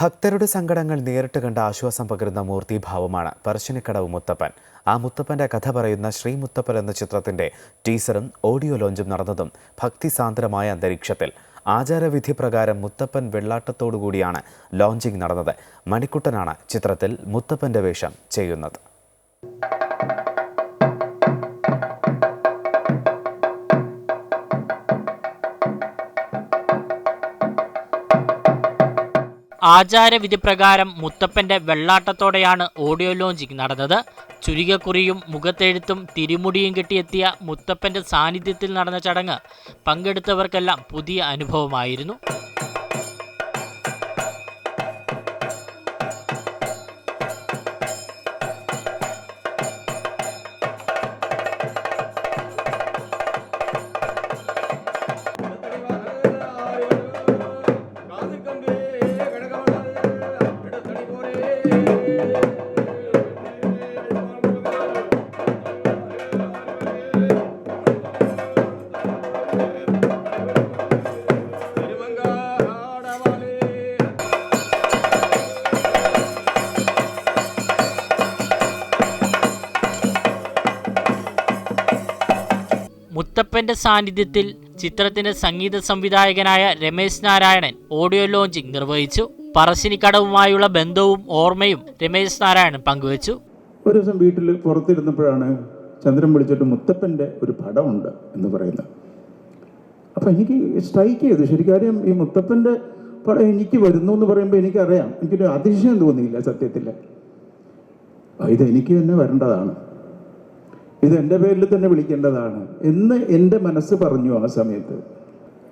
ഭക്തരുടെ സങ്കടങ്ങൾ നേരിട്ട് കണ്ട ആശ്വാസം പകരുന്ന മൂർത്തിഭാവമാണ് പറശ്ശിനിക്കടവ് മുത്തപ്പൻ. ആ മുത്തപ്പന്റെ കഥ പറയുന്ന ശ്രീ മുത്തപ്പൻ എന്ന ചിത്രത്തിന്റെ ടീസറും ഓഡിയോ ലോഞ്ചും നടന്നതും ഭക്തിസാന്ദ്രമായ അന്തരീക്ഷത്തിൽ. ആചാരവിധി പ്രകാരം മുത്തപ്പൻ വെള്ളാട്ടത്തോടുകൂടിയാണ് ലോഞ്ചിങ് നടന്നത്. മണിക്കുട്ടനാണ് ചിത്രത്തിൽ മുത്തപ്പന്റെ വേഷം ചെയ്യുന്നത്. ആചാരവിധിപ്രകാരം മുത്തപ്പന്റെ വെള്ളാട്ടത്തോടെയാണ് ഓഡിയോ ലോഞ്ചിങ് നടന്നത്. ചുരികക്കുറിയും മുഖത്തെഴുത്തും തിരിമുടിയും കെട്ടിയെത്തിയ മുത്തപ്പന്റെ സാന്നിധ്യത്തിൽ നടന്ന ചടങ്ങ് പങ്കെടുത്തവർക്കെല്ലാം പുതിയ അനുഭവമായിരുന്നു. മുത്തപ്പന്റെ സാന്നിധ്യത്തിൽ ചിത്രത്തിന്റെ സംഗീത സംവിധായകനായ രമേശ് നാരായണൻ ഓഡിയോ ലോഞ്ചിങ് നിർവഹിച്ചു. പറശ്ശിനിക്കടവുമായുള്ള ബന്ധവും ഓർമ്മയും രമേശ് നാരായണൻ പങ്കുവച്ചു. ഒരു ദിവസം വീട്ടിൽ പുറത്തിരുന്നപ്പോഴാണ് ചന്ദ്രൻ വിളിച്ചിട്ട് മുത്തപ്പന്റെ ഒരു പടമുണ്ട് എന്ന് പറയുന്നത്. അപ്പം എനിക്ക് സ്ട്രൈക്ക് ചെയ്തു. ശരിക്കാര്യം ഈ മുത്തപ്പന്റെ പടം എനിക്ക് വരുന്നു എന്ന് പറയുമ്പോൾ എനിക്കറിയാം. എനിക്കൊരു അതിശയം തോന്നിയില്ല സത്യത്തിൽ ഇത് എനിക്ക് തന്നെ വരേണ്ടതാണ്. ഇത് എന്റെ പേരിൽ തന്നെ വിളിക്കേണ്ടതാണ് എന്ന് എന്റെ മനസ്സ് പറഞ്ഞു ആ സമയത്ത്.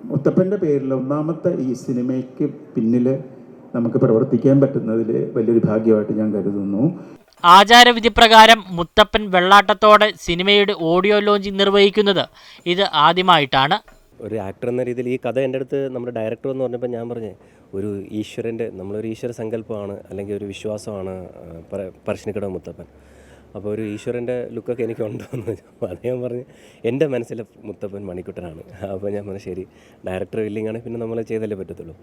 മുത്തപ്പന്റെ പേരിൽ ഒന്നാമത്തെ ഈ സിനിമയ്ക്ക് പിന്നിൽ നമുക്ക് പ്രവർത്തിക്കാൻ പറ്റുന്നതിൽ വലിയൊരു ഭാഗ്യമായിട്ട് ഞാൻ കരുതുന്നു. ആചാരവിധി പ്രകാരം മുത്തപ്പൻ വെള്ളാട്ടത്തോടെ സിനിമയുടെ ഓഡിയോ ലോഞ്ചിങ് നിർവഹിക്കുന്നത് ഇത് ആദ്യമായിട്ടാണ്. ഒരു ആക്ടർ എന്ന രീതിയിൽ ഈ കഥ എന്റെ അടുത്ത് നമ്മുടെ ഡയറക്ടർ എന്ന് പറഞ്ഞപ്പോൾ ഞാൻ പറഞ്ഞേ ഒരു ഈശ്വരന്റെ നമ്മളൊരു ഈശ്വര സങ്കല്പമാണ് അല്ലെങ്കിൽ ഒരു വിശ്വാസമാണ് പറശ്ശിനിക്കട മുത്തപ്പൻ. അപ്പോൾ ഒരു ഈശ്വരന്റെ ലുക്കൊക്കെ എനിക്ക് ഉണ്ടോയെന്ന് ചോദിച്ചു അപ്പോൾ ഞാൻ പറഞ്ഞു എന്റെ മനസ്സിലെ മുത്തപ്പൻ മണിക്കുട്ടനാണ്. അപ്പോൾ ഞാൻ പറഞ്ഞു ശരി ഡയറക്ടർ വില്ലിങ്ങാണ് പിന്നെ നമ്മൾ ചെയ്തല്ലേ പറ്റത്തുള്ളൂ.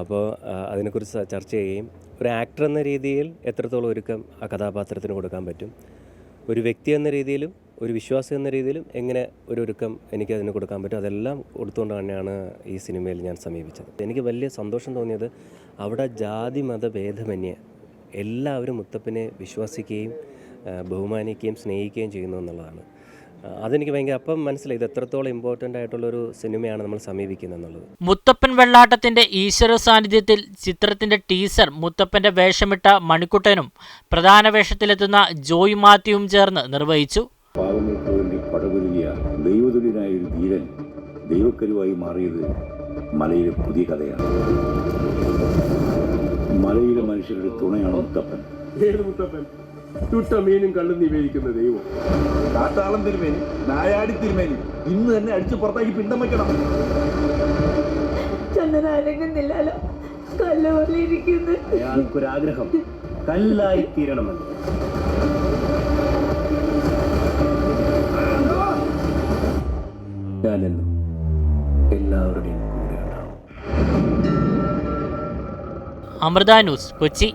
അപ്പോൾ അതിനെക്കുറിച്ച് ചർച്ച ചെയ്യുകയും ഒരു ആക്ടർ എന്ന രീതിയിൽ എത്രത്തോളം ഒരുക്കം ആ കഥാപാത്രത്തിന് കൊടുക്കാൻ പറ്റും ഒരു വ്യക്തി എന്ന രീതിയിലും ഒരു വിശ്വാസം എന്ന രീതിയിലും എങ്ങനെ ഒരു ഒരുക്കം എനിക്ക് അതിന് കൊടുക്കാൻ പറ്റും അതെല്ലാം കൊടുത്തുകൊണ്ട് തന്നെയാണ് ഈ സിനിമയിൽ ഞാൻ സമീപിച്ചത്. എനിക്ക് വലിയ സന്തോഷം തോന്നിയത് അവിടെ ജാതി മത ഭേദമന്യേ എല്ലാവരും മുത്തപ്പനെ വിശ്വസിക്കുകയും ബഹുമാനിക്കുകയും സ്നേഹിക്കുകയും ചെയ്യുന്നു എന്നുള്ളതാണ്. അതെനിക്ക് ഭയങ്കര അപ്പം മനസ്സിലായി. ഇത് എത്രത്തോളം ഇമ്പോർട്ടന്റ് ആയിട്ടുള്ളൊരു സിനിമയാണ് നമ്മൾ സമീപിക്കുന്നത് എന്നുള്ളത്. മുത്തപ്പൻ വെള്ളാട്ടത്തിന്റെ ഈശ്വര സാന്നിധ്യത്തിൽ ചിത്രത്തിന്റെ ടീസർ മുത്തപ്പന്റെ വേഷമിട്ട മണിക്കുട്ടനും പ്രധാന വേഷത്തിലെത്തുന്ന ജോയ് മാത്യുവും ചേർന്ന് നിർവഹിച്ചു. ദൈവതുല്യനായ ഒരു ധീരൻ ദൈവക്കരുവായി മാറിയത് മലയിലെ പുതിയ കഥയാണ്. മലയിലെ മനുഷ്യരുടെ തുണയാണ് മുത്തപ്പൻ. മുത്തപ്പൻ? ചുട്ട മീനും കള്ളും നിവേദിക്കുന്ന ദൈവം. കാട്ടാളം തിരുമേനി നായാടി തിരുമേനി. ഇന്ന് തന്നെ അടിച്ചു പുറത്താക്കി പിണ്ടം വയ്ക്കണം. ചന്ദന അനങ്ങുന്നില്ലല്ലോ കല്ല് പോലെ ഇരിക്കുന്നു. അയാൾക്കൊരാഗ്രഹം കല്ലായി തീരണമെന്ന്. ഞാനെന്നും എല്ലാവരുടെയും കൂടെ ഉണ്ടാവും. അമൃത ന്യൂസ് കൊച്ചി.